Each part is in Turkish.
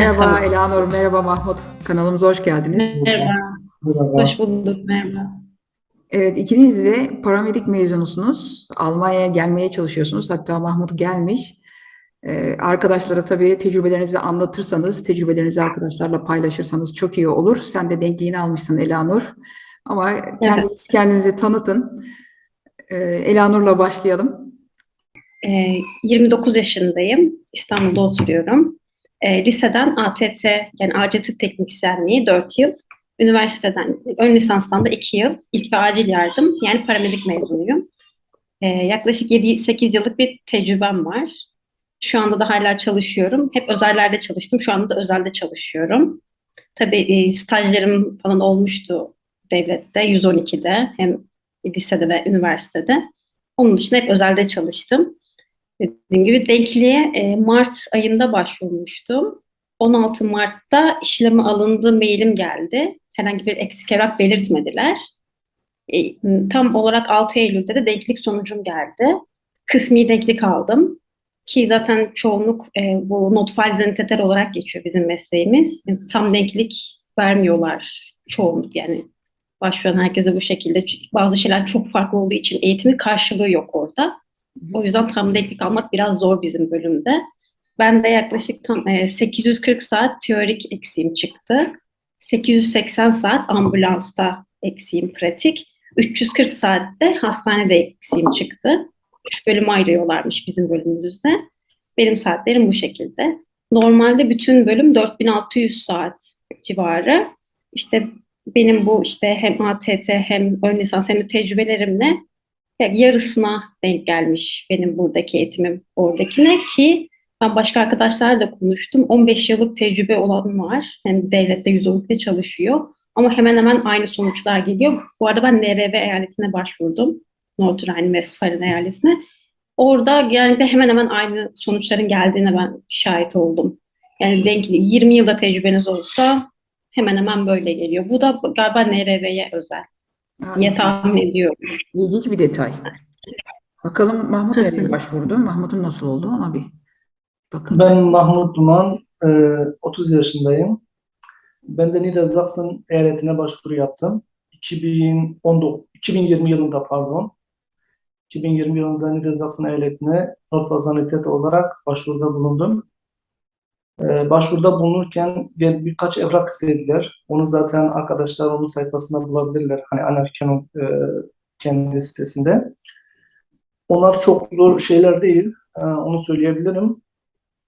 Merhaba Elanur, merhaba Mahmut. Kanalımıza hoş geldiniz. Merhaba, Merhaba. hoş bulduk. Merhaba. Evet, ikiniz de paramedik mezunusunuz. Almanya'ya gelmeye çalışıyorsunuz. Hatta Mahmut gelmiş. Ee, arkadaşlara tabii tecrübelerinizi anlatırsanız, tecrübelerinizi arkadaşlarla paylaşırsanız çok iyi olur. Sen de denkliğini almışsın Elanur. Ama kendiniz kendinizi tanıtın. Ee, Elanur'la başlayalım. Ee, 29 yaşındayım. İstanbul'da oturuyorum. Ee, liseden ATT yani Acil Tıp Teknisyenliği 4 yıl. Üniversiteden, ön lisanstan da 2 yıl. İlk ve acil yardım yani paramedik mezunuyum. Ee, yaklaşık 7-8 yıllık bir tecrübem var. Şu anda da hala çalışıyorum. Hep özellerde çalıştım. Şu anda da özelde çalışıyorum. Tabii e, stajlarım falan olmuştu devlette, 112'de hem lisede ve üniversitede. Onun dışında hep özelde çalıştım. Dediğim gibi denkliğe e, Mart ayında başvurmuştum. 16 Mart'ta işleme alındı mailim geldi. Herhangi bir eksik evrak belirtmediler. E, tam olarak 6 Eylül'de de denklik sonucum geldi. Kısmi denklik aldım. Ki zaten çoğunluk e, bu notfal zeniteter olarak geçiyor bizim mesleğimiz. Yani tam denklik vermiyorlar çoğunluk yani başvuran herkese bu şekilde. Bazı şeyler çok farklı olduğu için eğitimin karşılığı yok orada. O yüzden tam denklik almak biraz zor bizim bölümde. Ben de yaklaşık tam e, 840 saat teorik eksiğim çıktı. 880 saat ambulansta eksiğim pratik. 340 saatte hastanede eksiğim çıktı. Üç bölüm ayırıyorlarmış bizim bölümümüzde. Benim saatlerim bu şekilde. Normalde bütün bölüm 4600 saat civarı. İşte benim bu işte hem ATT hem ön lisans hem de tecrübelerimle yarısına denk gelmiş benim buradaki eğitimim oradakine ki ben başka arkadaşlarla da konuştum. 15 yıllık tecrübe olan var. Hem devlette yüzolukta çalışıyor. Ama hemen hemen aynı sonuçlar geliyor. Bu arada ben NRV eyaletine başvurdum. Nordrhein-Westfalen eyaletine. Orada de hemen hemen aynı sonuçların geldiğine ben şahit oldum. Yani denkli 20 yılda tecrübeniz olsa hemen hemen böyle geliyor. Bu da galiba NRV'ye özel diye tahmin ediyorum. ilginç bir detay. Bakalım Mahmut nereye başvurdu? Mahmut'un nasıl oldu ona bir bakın. Ben Mahmut Duman, e, 30 yaşındayım. Ben de Niedersachsen eyaletine başvuru yaptım. 2019, 2020 yılında pardon. 2020 yılında Niedersachsen eyaletine Nordfazanitet olarak başvuruda bulundum. E, başvuruda bulunurken bir, birkaç evrak istediler. Onu zaten arkadaşlar onun sayfasında bulabilirler. Hani Anerken'in e, kendi sitesinde. Onlar çok zor şeyler değil. E, onu söyleyebilirim.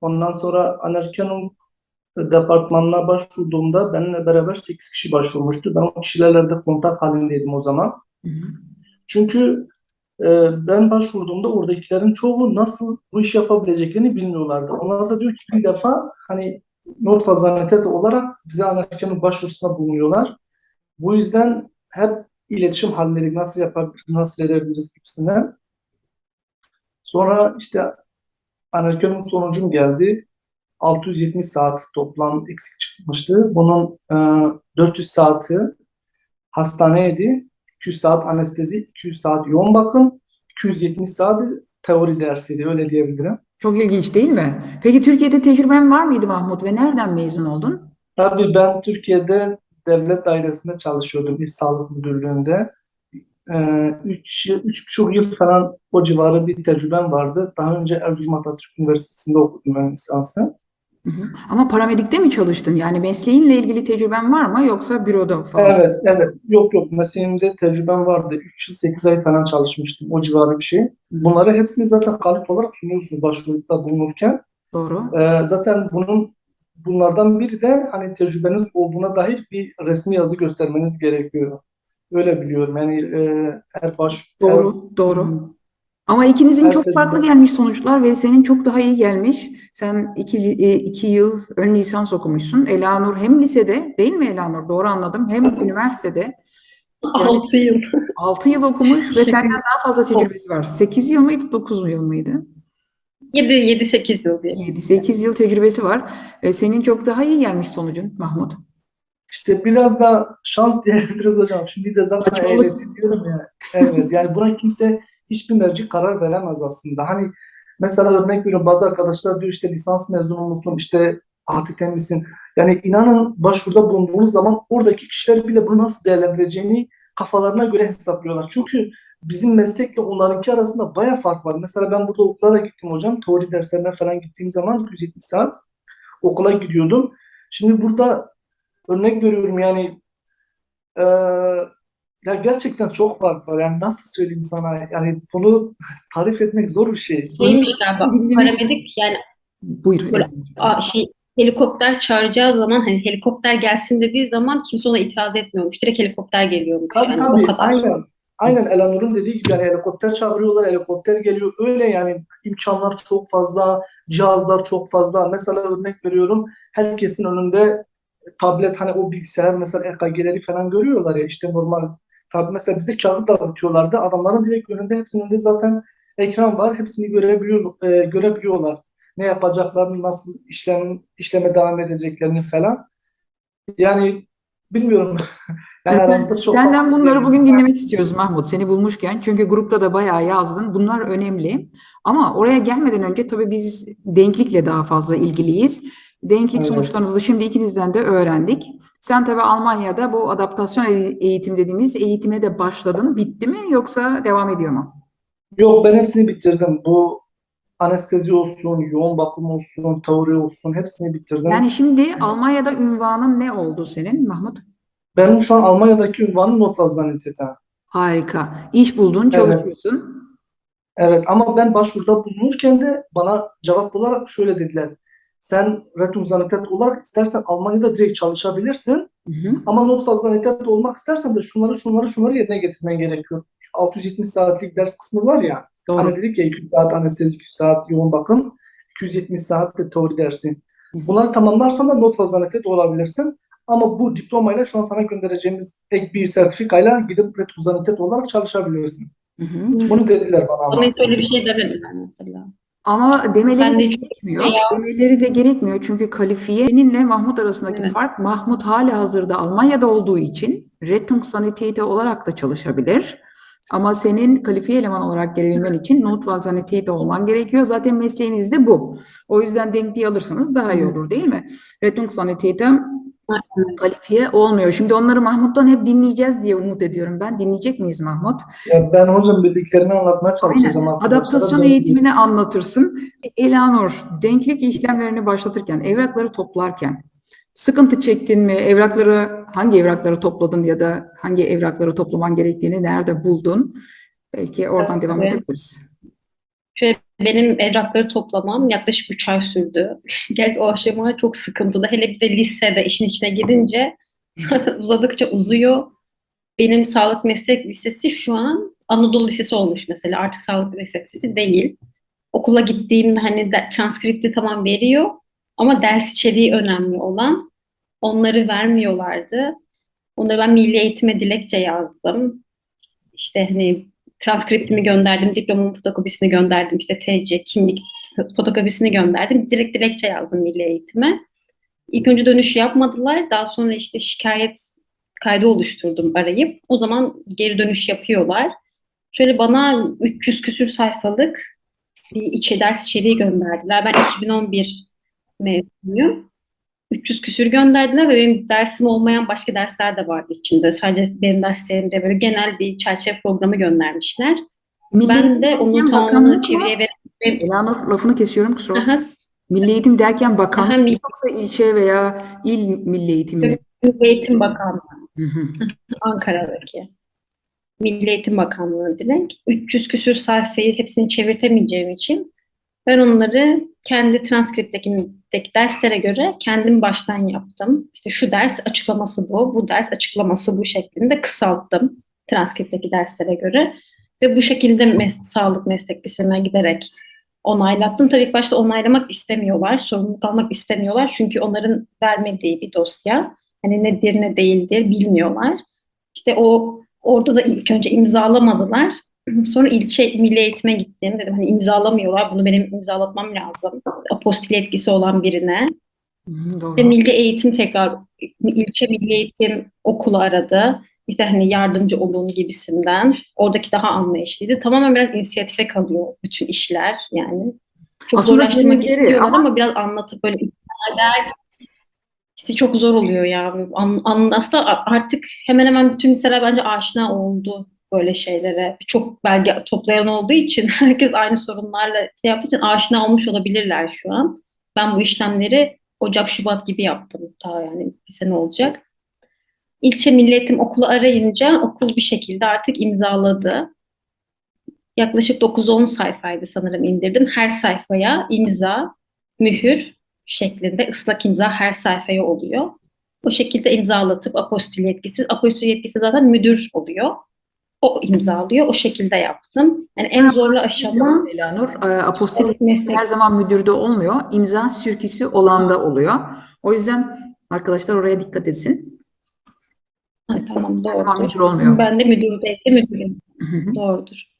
Ondan sonra Anerken'in departmanına başvurduğumda benimle beraber 8 kişi başvurmuştu. Ben o kişilerle de kontak halindeydim o zaman. Hı hı. Çünkü ben başvurduğumda oradakilerin çoğu nasıl bu iş yapabileceklerini bilmiyorlardı. Onlar da diyor ki bir defa hani Nordfazanitet olarak bize Anerken'in başvurusuna bulunuyorlar. Bu yüzden hep iletişim halledik. Nasıl yapabiliriz, nasıl edebiliriz gibisinden. Sonra işte Anerken'in sonucum geldi. 670 saat toplam eksik çıkmıştı. Bunun e, 400 saati hastaneydi. 200 saat anestezi, 200 saat yoğun bakım, 270 saat teori dersiydi. Öyle diyebilirim. Çok ilginç değil mi? Peki Türkiye'de tecrüben var mıydı Mahmut ve nereden mezun oldun? Tabii ben Türkiye'de devlet dairesinde çalışıyordum İl Sağlık Müdürlüğü'nde. Ee, üç, yıl- üç buçuk yıl falan o civarı bir tecrübem vardı. Daha önce Erzurum Atatürk Üniversitesi'nde okudum ben lisansı. Hı hı. Ama paramedikte mi çalıştın? Yani mesleğinle ilgili tecrüben var mı yoksa büroda falan? Evet, evet. Yok yok. Mesleğimde tecrübem vardı. 3 yıl 8 ay falan çalışmıştım. O civarı bir şey. Bunları hepsini zaten kalıp olarak sunuyorsunuz başvuruda bulunurken. Doğru. Ee, zaten bunun bunlardan biri de hani tecrübeniz olduğuna dair bir resmi yazı göstermeniz gerekiyor. Öyle biliyorum. Yani e, her baş Doğru, doğru. Ama ikinizin her çok farklı gelmiş sonuçlar ve senin çok daha iyi gelmiş. Sen iki, e, iki yıl ön lisans okumuşsun. Elanur hem lisede, değil mi Elanur? Doğru anladım. Hem üniversitede 6 yıl. 6 yıl okumuş ve senden daha fazla tecrübesi var. 8 yıl mıydı, 9 yıl mıydı? 7 7 8 yıl diye. 7-8 yıl tecrübesi var. Ve senin çok daha iyi gelmiş sonucun Mahmut. İşte biraz da şans diyebiliriz hocam. Şimdi de zaten ehliyeti diyorum ya. Evet yani buna kimse hiçbir merci karar veremez aslında. Hani mesela örnek veriyorum bazı arkadaşlar diyor işte lisans mezunu musun işte ATT misin? Yani inanın başvuruda bulunduğunuz zaman oradaki kişiler bile bunu nasıl değerlendireceğini kafalarına göre hesaplıyorlar. Çünkü bizim meslekle onlarınki arasında baya fark var. Mesela ben burada okula da gittim hocam. Teori derslerine falan gittiğim zaman 170 saat okula gidiyordum. Şimdi burada örnek veriyorum yani eee, ya gerçekten çok fark var. Yani nasıl söyleyeyim sana? Yani bunu tarif etmek zor bir şey. Şeymiş galiba paramedik yani Buyur. Böyle- a, şey helikopter çağıracağı zaman hani helikopter gelsin dediği zaman kimse ona itiraz etmiyormuş. Direkt helikopter geliyormuş Tabii yani tabii o kadar. aynen. Aynen Elanur'un dediği gibi yani helikopter çağırıyorlar, helikopter geliyor. Öyle yani imkanlar çok fazla, cihazlar çok fazla. Mesela örnek veriyorum herkesin önünde tablet hani o bilgisayar mesela EKG'leri falan görüyorlar ya işte normal. Tabii mesela bizde kağıt dağıtıyorlardı. Adamların direkt önünde hepsinin önünde zaten ekran var. Hepsini görebiliyor, e, görebiliyorlar. Ne yapacaklarını, nasıl işlem, işleme devam edeceklerini falan. Yani bilmiyorum. Yani aramızda çok Senden bunları bugün dinlemek istiyoruz Mahmut. Seni bulmuşken. Çünkü grupta da bayağı yazdın. Bunlar önemli. Ama oraya gelmeden önce tabii biz denklikle daha fazla ilgiliyiz. Denklik Evet. sonuçlarınızı şimdi ikinizden de öğrendik. Sen tabii Almanya'da bu adaptasyon e- eğitim dediğimiz eğitime de başladın. Bitti mi yoksa devam ediyor mu? Yok ben hepsini bitirdim. Bu anestezi olsun, yoğun bakım olsun, teori olsun hepsini bitirdim. Yani şimdi Almanya'da ünvanın ne oldu senin Mahmut? Benim şu an Almanya'daki ünvanım Notfallsanitäter. Harika. İş buldun, çalışıyorsun. Evet ama ben başvuruda bulunurken de bana cevap olarak şöyle dediler. Sen Rettungssanitäter olarak istersen Almanya'da direkt çalışabilirsin Hı hı. ama Notfallsanitäter olmak istersen de şunları şunları şunları yerine getirmen gerekiyor. 670 saatlik ders kısmı var ya. Doğru. Hani dedik ya 200 saat anestezi, 200 saat yoğun bakım, 270 saat de teori dersi. Bunları tamamlarsan da not fazlanete de olabilirsin. Ama bu diplomayla şu an sana göndereceğimiz ek bir sertifikayla gidip retuzanitet olarak çalışabiliyorsun. Hı hı. Bunu dediler bana ama. Bana hiç öyle bir şey demediler mesela. Ama demeleri Ben de gerekmiyor. Demeleri de gerekmiyor çünkü kalifiye seninle Mahmut arasındaki Evet. fark Mahmut hala hazırda Almanya'da olduğu için Rettungssanitäter olarak da çalışabilir. Ama senin kalifiye eleman olarak gelebilmen için Notfallsanitäter olman gerekiyor. Zaten mesleğiniz de bu. O yüzden denkliği alırsanız daha iyi olur değil mi? Rettungssanitäter kalifiye olmuyor. Şimdi onları Mahmut'tan hep dinleyeceğiz diye umut ediyorum ben. Dinleyecek miyiz Mahmut? Ya ben hocam bildiklerimi anlatmaya çalışacağım arkadaşlara. Adaptasyon Ben- eğitimini anlatırsın. Elanur, denklik işlemlerini başlatırken, evrakları toplarken sıkıntı çektin mi? Evrakları, hangi evrakları topladın ya da hangi evrakları toplaman gerektiğini nerede buldun? Belki oradan devam Tabii. edebiliriz. Şöyle benim evrakları toplamam yaklaşık 3 ay sürdü. Gel o aşama çok sıkıntılı. Hele bir de lisede işin içine girince zaten uzadıkça uzuyor. Benim sağlık meslek lisesi şu an Anadolu Lisesi olmuş mesela. Artık sağlık meslek lisesi değil. Okula gittiğimde hani de, transkripti tamam veriyor ama ders içeriği önemli olan onları vermiyorlardı. Onları ben milli eğitime dilekçe yazdım. İşte hani transkriptimi gönderdim, diplomamın fotokopisini gönderdim, işte TC, kimlik fotokopisini gönderdim. Direkt dilekçe yazdım milli eğitime. İlk önce dönüş yapmadılar. Daha sonra işte şikayet kaydı oluşturdum arayıp. O zaman geri dönüş yapıyorlar. Şöyle bana 300 küsür sayfalık bir içe ders içeriği gönderdiler. Ben 2011 mezunuyum. 300 küsür gönderdiler ve benim dersim olmayan başka dersler de vardı içinde. Sadece benim derslerimde böyle genel bir çerçeve programı göndermişler. Milli Ben de onu derken tamamını çeviriye verip Elanur lafını kesiyorum kusura bakma. Milli Eğitim derken bakanlık aha, Milli yoksa ilçe veya il milli eğitimi mi? Eğitim Bakanlığı. Hı hı. Ankara'daki. Milli Eğitim Bakanlığı direkt. 300 küsür sayfayı hepsini çevirtemeyeceğim için ben onları kendi transkriptteki derslere göre kendim baştan yaptım. İşte şu ders açıklaması bu, bu ders açıklaması bu şeklinde kısalttım transkriptteki derslere göre. Ve bu şekilde mes- sağlık meslek liseme giderek onaylattım. Tabii ilk başta onaylamak istemiyorlar, sorumluluk almak istemiyorlar. Çünkü onların vermediği bir dosya. Hani nedir ne değildir bilmiyorlar. İşte o orada da ilk önce imzalamadılar. Sonra ilçe milli eğitime gittim. Dedim hani imzalamıyorlar. Bunu benim imzalatmam lazım. Apostil etkisi olan birine. Hı doğru. İşte milli eğitim tekrar ilçe milli eğitim okulu aradı. İşte hani yardımcı olun gibisinden. Oradaki daha anlayışlıydı. Tamamen biraz inisiyatife kalıyor bütün işler yani. Çok Aslında zorlaştırmak istiyorlar ama- ama, biraz anlatıp böyle liseler işte çok zor oluyor ya. An, an- aslında artık hemen hemen bütün liseler bence aşina oldu böyle şeylere. Çok belge toplayan olduğu için herkes aynı sorunlarla şey yaptığı için aşina olmuş olabilirler şu an. Ben bu işlemleri Ocak, Şubat gibi yaptım. Daha yani bir sene olacak. İlçe Milli Eğitim Okulu arayınca okul bir şekilde artık imzaladı. Yaklaşık 9-10 sayfaydı sanırım indirdim. Her sayfaya imza, mühür şeklinde ıslak imza her sayfaya oluyor. O şekilde imzalatıp apostil yetkisi, apostil yetkisi zaten müdür oluyor. O imzalıyor. O şekilde yaptım. Yani en zorlu aşama Elanur, e, apostil her zaman müdürde olmuyor. İmza sürkisi olanda oluyor. O yüzden arkadaşlar oraya dikkat etsin. Ha, tamam zaman doğrudur. müdür olmuyor. Ben de müdürdeyse müdürüm. Hı hı. Doğrudur.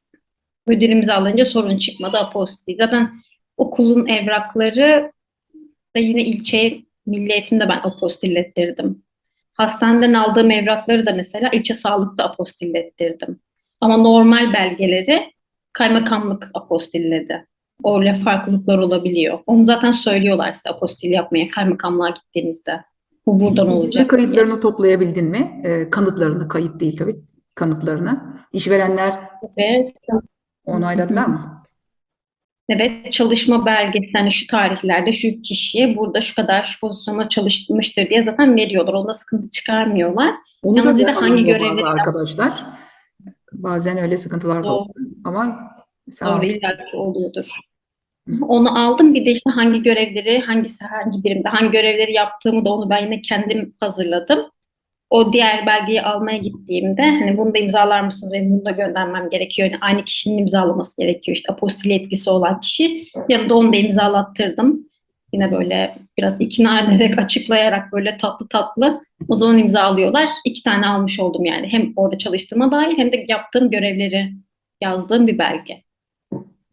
Müdür imzalayınca sorun çıkmadı apostil. Zaten okulun evrakları da yine ilçe milli eğitimde ben apostillettirdim. Hastaneden aldığım evrakları da mesela ilçe sağlıkta apostillettirdim. Ama normal belgeleri kaymakamlık apostilledi. Öyle farklılıklar olabiliyor. Onu zaten söylüyorlar size apostil yapmaya kaymakamlığa gittiğinizde. Bu buradan olacak. kayıtlarını toplayabildin mi? E, kanıtlarını, kayıt değil tabii, kanıtlarını. İşverenler Ve onayladılar mı? Evet, çalışma belgesi yani şu tarihlerde şu kişiye burada şu kadar şu pozisyonda çalışmıştır diye zaten veriyorlar. Onda sıkıntı çıkarmıyorlar. Onu Yalnız da bir de hangi görevleri arkadaşlar. Bazen öyle sıkıntılar da oluyor. Ama sağ. Doğru illaki oluyordur. Onu aldım. Bir de işte hangi görevleri, hangisi hangi birimde hangi görevleri yaptığımı da onu ben yine kendim hazırladım. O diğer belgeyi almaya gittiğimde hani bunu da imzalar mısınız ve bunu da göndermem gerekiyor. Yani aynı kişinin imzalaması gerekiyor. İşte apostil yetkisi olan kişi. Yanında onu da imzalattırdım. Yine böyle biraz ikna ederek, açıklayarak böyle tatlı tatlı o zaman imzalıyorlar. İki tane almış oldum yani. Hem orada çalıştığıma dair hem de yaptığım görevleri yazdığım bir belge.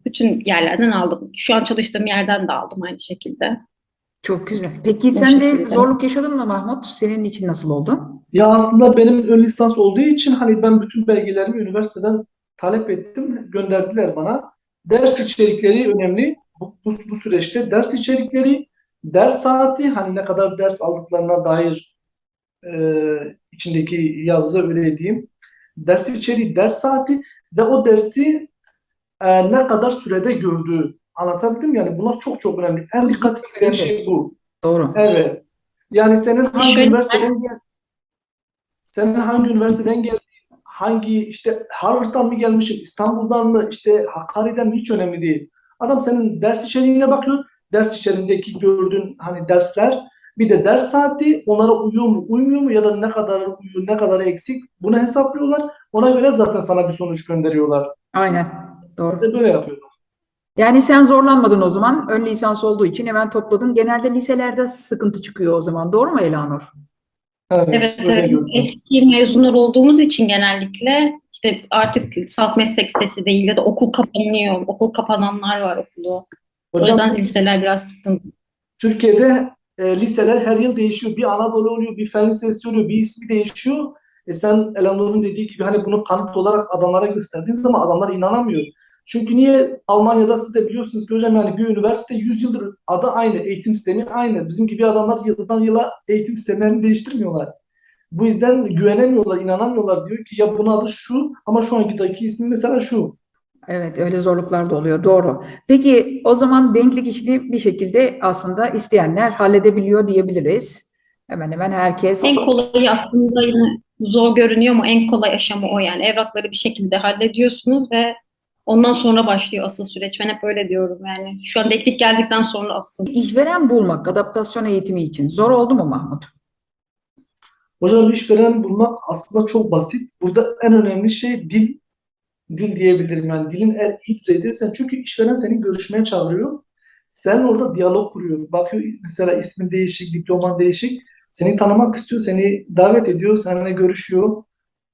Bütün yerlerden aldım. Şu an çalıştığım yerden de aldım aynı şekilde. Çok güzel. Peki sen de zorluk yaşadın mı Mahmut? Senin için nasıl oldu? Ya aslında benim ön lisans olduğu için hani ben bütün belgelerimi üniversiteden talep ettim, gönderdiler bana. Ders içerikleri önemli. Bu, bu, bu süreçte ders içerikleri, ders saati, hani ne kadar ders aldıklarına dair e, içindeki yazı öyle diyeyim. Ders içeriği, ders saati ve o dersi e, ne kadar sürede gördüğü. Anlatabildim mi? yani bunlar çok çok önemli. En dikkat çeken şey bu. Doğru. Evet. Yani senin hangi şöyle- üniversiteden gel senin hangi üniversiteden geldiğin, hangi işte Harvard'dan mı gelmişsin, İstanbul'dan mı, işte Hakkari'den mi hiç önemli değil. Adam senin ders içeriğine bakıyor. Ders içeriğindeki gördüğün hani dersler, bir de ders saati onlara uyuyor mu, uymuyor mu ya da ne kadar uyuyor, ne kadar eksik bunu hesaplıyorlar. Ona göre zaten sana bir sonuç gönderiyorlar. Aynen. Doğru. Ve böyle yapıyorlar. Yani sen zorlanmadın o zaman. Ön lisans olduğu için hemen topladın. Genelde liselerde sıkıntı çıkıyor o zaman. Doğru mu Elanur? Evet, Evet. Eski mezunlar olduğumuz için genellikle işte artık salt meslek sitesi değil ya da okul kapanıyor. Okul kapananlar var okulu. O Hocam yüzden liseler biraz sıkıntı. Türkiye'de e, liseler her yıl değişiyor. Bir Anadolu oluyor, bir fen lisesi oluyor, bir ismi değişiyor. E sen Elanur'un dediği gibi hani bunu kanıt olarak adamlara gösterdiğin zaman adamlar inanamıyor. Çünkü niye Almanya'da siz de biliyorsunuz ki hocam yani bir üniversite 100 yıldır adı aynı, eğitim sistemi aynı. Bizim gibi adamlar yıldan yıla eğitim sistemlerini değiştirmiyorlar. Bu yüzden güvenemiyorlar, inanamıyorlar. Diyor ki ya bunun adı şu ama şu ankideki ismi mesela şu. Evet, öyle zorluklar da oluyor. Doğru. Peki o zaman denklik işini bir şekilde aslında isteyenler halledebiliyor diyebiliriz. Hemen hemen herkes. En kolayı aslında yine zor görünüyor ama en kolay aşama o yani. Evrakları bir şekilde hallediyorsunuz ve ondan sonra başlıyor asıl süreç. Ben hep öyle diyorum yani. Şu an deklik geldikten sonra asıl. İşveren bulmak adaptasyon eğitimi için zor oldu mu Mahmut? Hocam işveren bulmak aslında çok basit. Burada en önemli şey dil. Dil diyebilirim yani dilin en iyi düzeydeysen çünkü işveren seni görüşmeye çağırıyor. Sen orada diyalog kuruyor. Bakıyor mesela ismin değişik, diploman değişik. Seni tanımak istiyor, seni davet ediyor, seninle görüşüyor,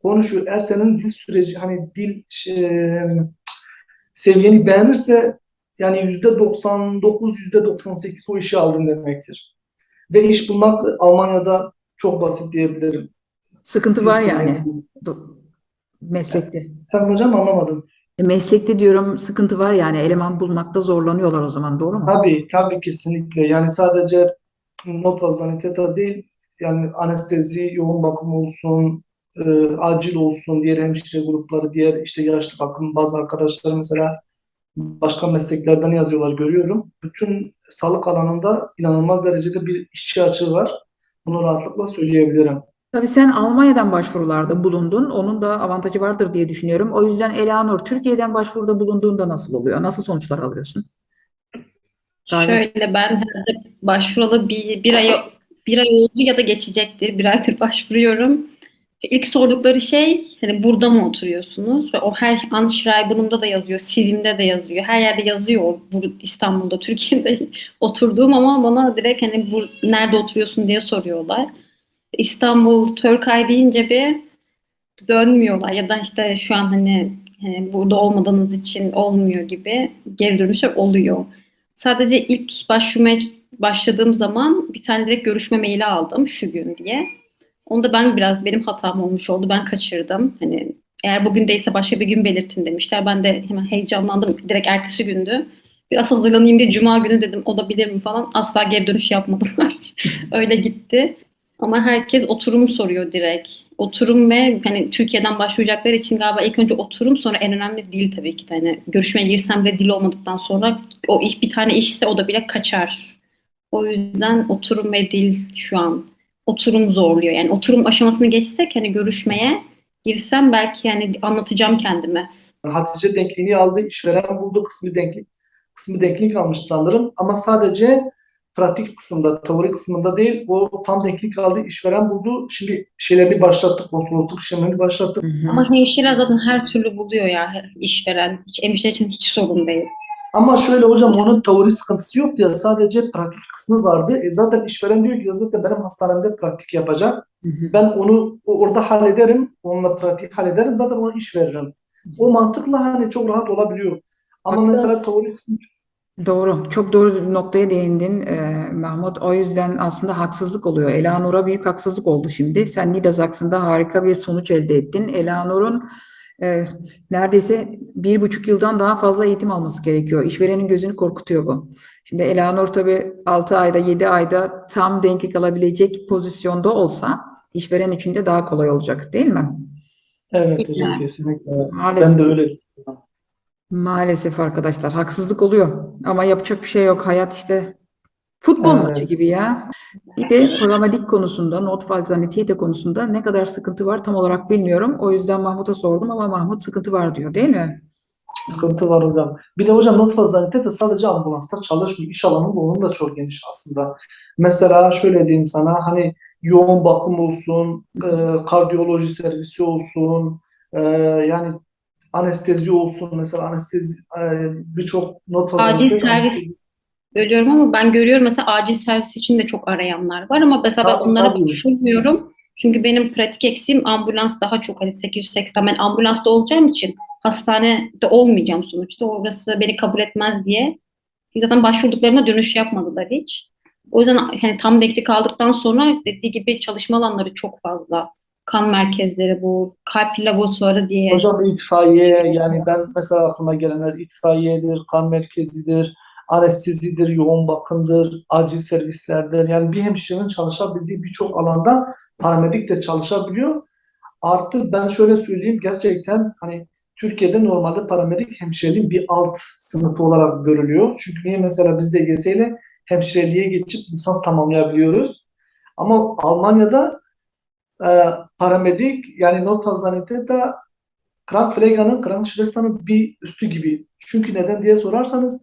konuşuyor. Eğer senin dil süreci hani dil şey, seviyeni beğenirse yani yüzde 99, yüzde 98 o işi aldın demektir. Ve iş bulmak Almanya'da çok basit diyebilirim. Sıkıntı var yani Do- meslekte. Efendim hocam anlamadım. E, meslekte diyorum sıkıntı var yani eleman bulmakta zorlanıyorlar o zaman doğru mu? Tabii, tabii kesinlikle. Yani sadece notfaz zaniteta değil yani anestezi, yoğun bakım olsun, e, acil olsun, diğer hemşire grupları, diğer işte yaşlı bakım bazı arkadaşlar mesela başka mesleklerden yazıyorlar görüyorum. Bütün sağlık alanında inanılmaz derecede bir işçi açığı var. Bunu rahatlıkla söyleyebilirim. Tabii sen Almanya'dan başvurularda bulundun. Onun da avantajı vardır diye düşünüyorum. O yüzden Eleanor, Türkiye'den başvuruda bulunduğunda nasıl oluyor? Nasıl sonuçlar alıyorsun? Şöyle ben herhalde başvuralı bir, bir ay bir ay oldu ya da geçecektir. Bir aydır başvuruyorum. İlk sordukları şey hani burada mı oturuyorsunuz? Ve o her Anschreiben'ımda da yazıyor, CV'mde de yazıyor. Her yerde yazıyor bu İstanbul'da, Türkiye'de oturduğum ama bana direkt hani bu nerede oturuyorsun diye soruyorlar. İstanbul, Turkay deyince bir dönmüyorlar ya da işte şu an hani, hani burada olmadığınız için olmuyor gibi geri dönüşler oluyor. Sadece ilk başvurmaya başladığım zaman bir tane direkt görüşme maili aldım şu gün diye. Onda ben biraz benim hatam olmuş oldu. Ben kaçırdım. Hani eğer bugün değilse başka bir gün belirtin demişler. Ben de hemen heyecanlandım. Direkt ertesi gündü. Biraz hazırlanayım diye cuma günü dedim olabilir mi falan. Asla geri dönüş yapmadılar. Öyle gitti. Ama herkes oturum soruyor direkt. Oturum ve hani Türkiye'den başvuracaklar için galiba ilk önce oturum sonra en önemli dil tabii ki de. Hani görüşmeye girsem de dil olmadıktan sonra o iş bir tane işse o da bile kaçar. O yüzden oturum ve dil şu an oturum zorluyor. Yani oturum aşamasını geçsek hani görüşmeye girsem belki yani anlatacağım kendime. Hatice denkliğini aldı, işveren buldu, kısmı denklik kısmı denklik almış sanırım ama sadece pratik kısımda, teori kısmında değil, o tam denklik aldı, işveren buldu. Şimdi şeyleri başlattık, konsolosluk işlemlerini başlattık. Hı hı. Ama hemşire zaten her türlü buluyor ya işveren. Hiç, hemşire için hiç sorun değil. Ama şöyle hocam onun teori sıkıntısı yok ya sadece pratik kısmı vardı. E zaten işveren diyor ki zaten benim hastanemde pratik yapacak. Hı hı. Ben onu orada hallederim, onunla pratik hallederim. Zaten ona iş veririm. O mantıkla hani çok rahat olabiliyor. Ama Haklısın. mesela teori kısmı Doğru. Çok doğru bir noktaya değindin e, Mahmut. O yüzden aslında haksızlık oluyor. Eleanor'a büyük haksızlık oldu şimdi. Sen Niedersachsen'da harika bir sonuç elde ettin. Eleanor'un e, neredeyse bir buçuk yıldan daha fazla eğitim alması gerekiyor. İşverenin gözünü korkutuyor bu. Şimdi Eleanor tabii 6 ayda 7 ayda tam denklik alabilecek pozisyonda olsa işveren için de daha kolay olacak değil mi? evet hocam Yani. kesinlikle. Maalesef. Ben de öyle düşünüyorum. Maalesef arkadaşlar haksızlık oluyor ama yapacak bir şey yok. Hayat işte futbol Evet. maçı gibi ya. Bir de paramedik konusunda, notfallsanitäter konusunda ne kadar sıkıntı var tam olarak bilmiyorum. O yüzden Mahmut'a sordum ama Mahmut sıkıntı var diyor değil mi? Sıkıntı var hocam. Bir de hocam not fazlalite de sadece ambulansta çalışmıyor. İş alanı da onun da çok geniş aslında. Mesela şöyle diyeyim sana hani yoğun bakım olsun, e, kardiyoloji servisi olsun, e, yani anestezi olsun. Mesela anestezi e, birçok not Acil fazlalite servis Bölüyorum ama ben görüyorum mesela acil servis için de çok arayanlar var ama mesela ben Tabii, onlara başvurmuyorum. Çünkü benim pratik eksiğim ambulans daha çok hani 880 ben ambulansta olacağım için hastanede olmayacağım sonuçta. Orası beni kabul etmez diye. Zaten başvurduklarına dönüş yapmadılar hiç. O yüzden hani tam denklik aldıktan sonra dediği gibi çalışma alanları çok fazla. Kan merkezleri bu, kalp laboratuvarı diye. Hocam itfaiye yani ben mesela aklıma gelenler itfaiyedir, kan merkezidir, anestezidir, yoğun bakımdır, acil servislerdir. Yani bir hemşirenin çalışabildiği birçok alanda paramedik de çalışabiliyor. Artı ben şöyle söyleyeyim gerçekten hani Türkiye'de normalde paramedik hemşireliğin bir alt sınıfı olarak görülüyor. Çünkü niye mesela biz de YS ile hemşireliğe geçip lisans tamamlayabiliyoruz. Ama Almanya'da e, paramedik yani Notfallsanitäter Krankenpfleger'ın Krankenschwester'ın bir üstü gibi. Çünkü neden diye sorarsanız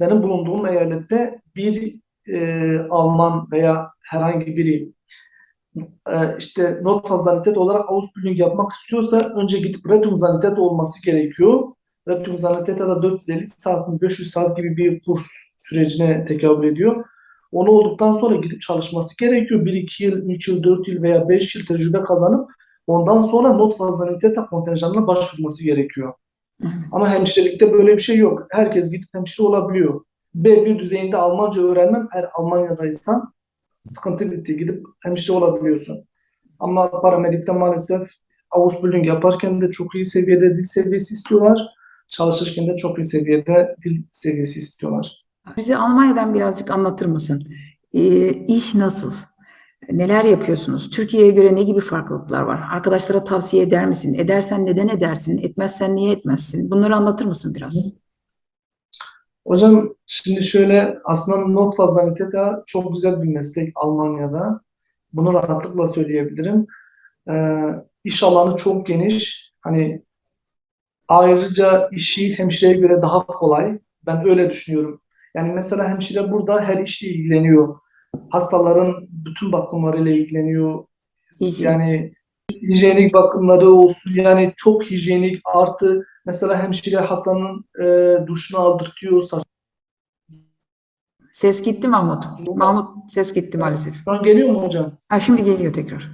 benim bulunduğum eyalette bir e, Alman veya herhangi biri e, işte Notfallsanitäter olarak Ausbildung yapmak istiyorsa önce gidip Rettungssanitäter olması gerekiyor. Rettungssanitäter'da 450 saat mi 500 saat gibi bir kurs sürecine tekabül ediyor. Onu olduktan sonra gidip çalışması gerekiyor. 1-2 yıl, 3 yıl, 4 yıl veya 5 yıl tecrübe kazanıp ondan sonra Notfallsanitäter kontenjanına başvurması gerekiyor. Evet. Ama hemşirelikte böyle bir şey yok. Herkes gidip hemşire olabiliyor. B1 düzeyinde Almanca öğrenmem eğer Almanya'daysan sıkıntı bitti. Gidip hemşire olabiliyorsun. Ama paramedikte maalesef Ausbildung yaparken de çok iyi seviyede dil seviyesi istiyorlar. Çalışırken de çok iyi seviyede dil seviyesi istiyorlar. Bize Almanya'dan birazcık anlatır mısın? E, iş nasıl? Neler yapıyorsunuz? Türkiye'ye göre ne gibi farklılıklar var? Arkadaşlara tavsiye eder misin? Edersen neden edersin? Etmezsen niye etmezsin? Bunları anlatır mısın biraz? Hocam şimdi şöyle aslında Notfazanite de çok güzel bir meslek Almanya'da. Bunu rahatlıkla söyleyebilirim. Ee, iş alanı çok geniş. Hani ayrıca işi hemşireye göre daha kolay. Ben öyle düşünüyorum. Yani mesela hemşire burada her işle ilgileniyor. Hastaların bütün bakımlarıyla ilgileniyor. Yani hijyenik bakımları olsun. Yani çok hijyenik artı mesela hemşire hastanın e, duşunu aldırtıyor, saç Ses gitti Mahmut. Mahmut ses gitti maalesef. Şu an geliyor mu hocam? Ha, şimdi geliyor tekrar.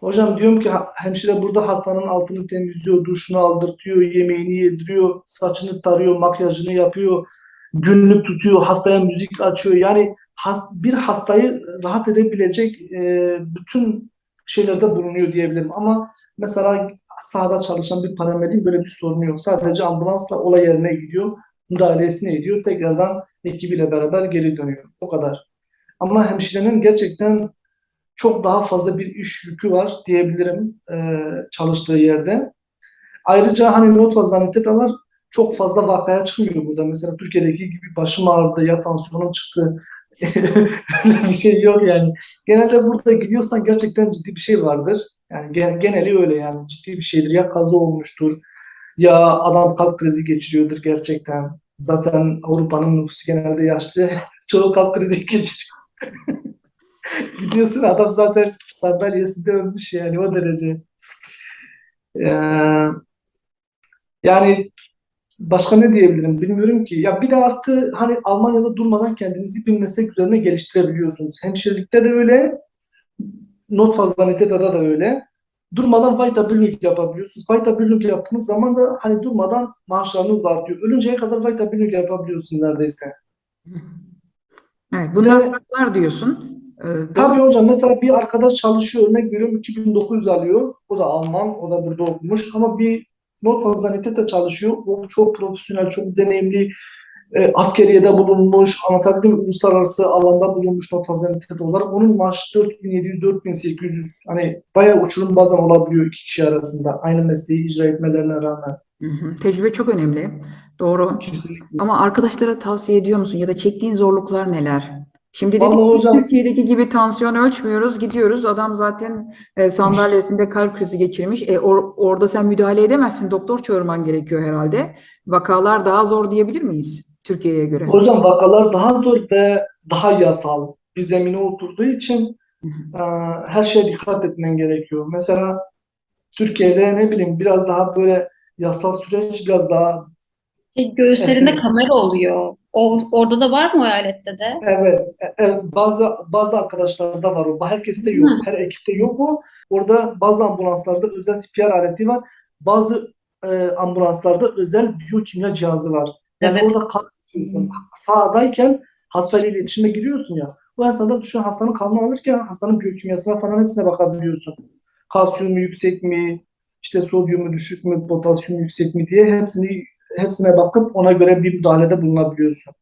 Hocam diyorum ki hemşire burada hastanın altını temizliyor, duşunu aldırtıyor, yemeğini yediriyor, saçını tarıyor, makyajını yapıyor, günlük tutuyor, hastaya müzik açıyor. Yani has- bir hastayı rahat edebilecek e, bütün şeylerde bulunuyor diyebilirim. Ama mesela sahada çalışan bir paramedin böyle bir sorunu yok. Sadece ambulansla olay yerine gidiyor, müdahalesini ediyor, tekrardan ekibiyle beraber geri dönüyor. O kadar. Ama hemşirenin gerçekten çok daha fazla bir iş yükü var diyebilirim e, çalıştığı yerde. Ayrıca hani not vazaniyette de var. Çok fazla vakaya çıkmıyor burada. Mesela Türkiye'deki gibi başım ağrıdı ya tansiyonum çıktı. Bir şey yok yani. Genelde burada gidiyorsan gerçekten ciddi bir şey vardır. Yani gen- geneli öyle yani ciddi bir şeydir. Ya kaza olmuştur ya adam kalp krizi geçiriyordur gerçekten. Zaten Avrupa'nın nüfusu genelde yaşlı. Çoğu kalp krizi geçiriyor. Gidiyorsun adam zaten sandalyesinde ölmüş yani o derece. Ee, yani başka ne diyebilirim bilmiyorum ki. Ya bir de artı hani Almanya'da durmadan kendinizi bir meslek üzerine geliştirebiliyorsunuz. Hemşirelikte de öyle, not fazlanitede da öyle. Durmadan Weiterbildung yapabiliyorsunuz. Weiterbildung yaptığınız zaman da hani durmadan maaşlarınız artıyor. Ölünceye kadar Weiterbildung yapabiliyorsunuz neredeyse. Evet, bunlar Ve- farklar diyorsun. Ee. Tabii hocam mesela bir arkadaş çalışıyor örnek veriyorum 2900 alıyor. O da Alman, o da burada okumuş ama bir not fazlanitede çalışıyor. O çok profesyonel, çok deneyimli. E, askeriyede bulunmuş, anlatabildim mi? Uluslararası alanda bulunmuş not fazlanitede olarak. Onun maaşı 4700, 4800. Hani bayağı uçurum bazen olabiliyor iki kişi arasında. Aynı mesleği icra etmelerine rağmen. Hı hı. Tecrübe çok önemli. Doğru. Kesinlikle. Ama arkadaşlara tavsiye ediyor musun? Ya da çektiğin zorluklar neler? Şimdi dedik Vallahi ki hocam- Türkiye'deki gibi tansiyon ölçmüyoruz, gidiyoruz. Adam zaten e, sandalyesinde kalp krizi geçirmiş. E, or- orada sen müdahale edemezsin. Doktor çağırman gerekiyor herhalde. Vakalar daha zor diyebilir miyiz Türkiye'ye göre? Hocam vakalar daha zor ve daha yasal bir zemine oturduğu için e, her şeye dikkat etmen gerekiyor. Mesela Türkiye'de ne bileyim biraz daha böyle yasal süreç biraz daha Şey, Göğüslerinde Esnek. kamera oluyor. O, orada da var mı o alette de? evet e, e, bazı bazı arkadaşlarda var o. Herkeste yok. Hı. Her ekipte yok o. Orada bazı ambulanslarda özel CPR aleti var. Bazı e, ambulanslarda özel biyokimya cihazı var. Yani Evet. orada kalkıyorsun. Sahadayken hastayla iletişime giriyorsun ya. Bu esnada düşün hastanın kanını alırken hastanın biyokimyasına falan hepsine bakabiliyorsun. Kalsiyumu yüksek mi, işte sodyumu düşük mü, potasyumu yüksek mi diye hepsini hepsine bakıp ona göre bir müdahalede bulunabiliyorsun.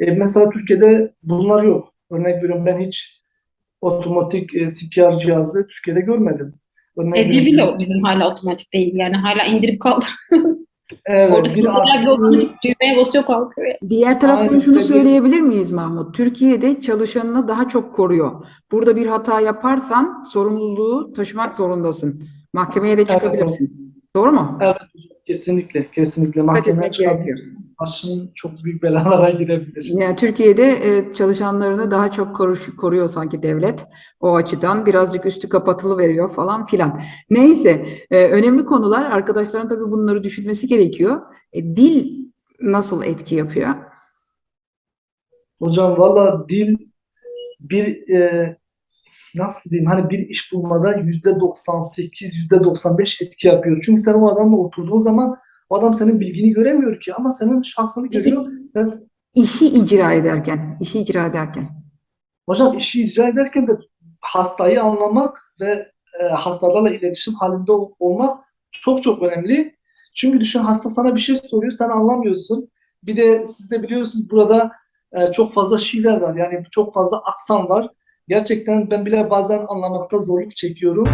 E, mesela Türkiye'de bunlar yok. Örnek veriyorum ben hiç otomatik e, CPR cihazı Türkiye'de görmedim. Örnek Evde bile o bizim hala otomatik değil. Yani hala indirip kaldır. Evet, Orada bir artı- düğmeye basıyor kalkıyor. Diğer taraftan Aynen, şunu seviye- söyleyebilir miyiz Mahmut? Türkiye'de çalışanını daha çok koruyor. Burada bir hata yaparsan sorumluluğu taşımak zorundasın. Mahkemeye de çıkabilirsin. Doğru mu? Evet. Kesinlikle, kesinlikle mahkemeye çıkabilirsin. Başın çok büyük belalara girebilir. Yani Türkiye'de e, çalışanlarını daha çok koruyor sanki devlet. O açıdan birazcık üstü kapatılı veriyor falan filan. Neyse, e, önemli konular. Arkadaşların tabii bunları düşünmesi gerekiyor. E, dil nasıl etki yapıyor? Hocam valla dil bir e, nasıl diyeyim hani bir iş bulmada yüzde 98, yüzde 95 etki yapıyor. Çünkü sen o adamla oturduğun zaman o adam senin bilgini göremiyor ki ama senin şahsını görüyor. Ben, İşi icra ederken, işi icra ederken. hocam işi icra ederken de hastayı anlamak ve e, hastalarla iletişim halinde ol- olmak çok çok önemli. Çünkü düşün hasta sana bir şey soruyor sen anlamıyorsun. Bir de siz de biliyorsunuz burada e, çok fazla şive var. Yani çok fazla aksan var. Gerçekten ben bile bazen anlamakta zorluk çekiyorum.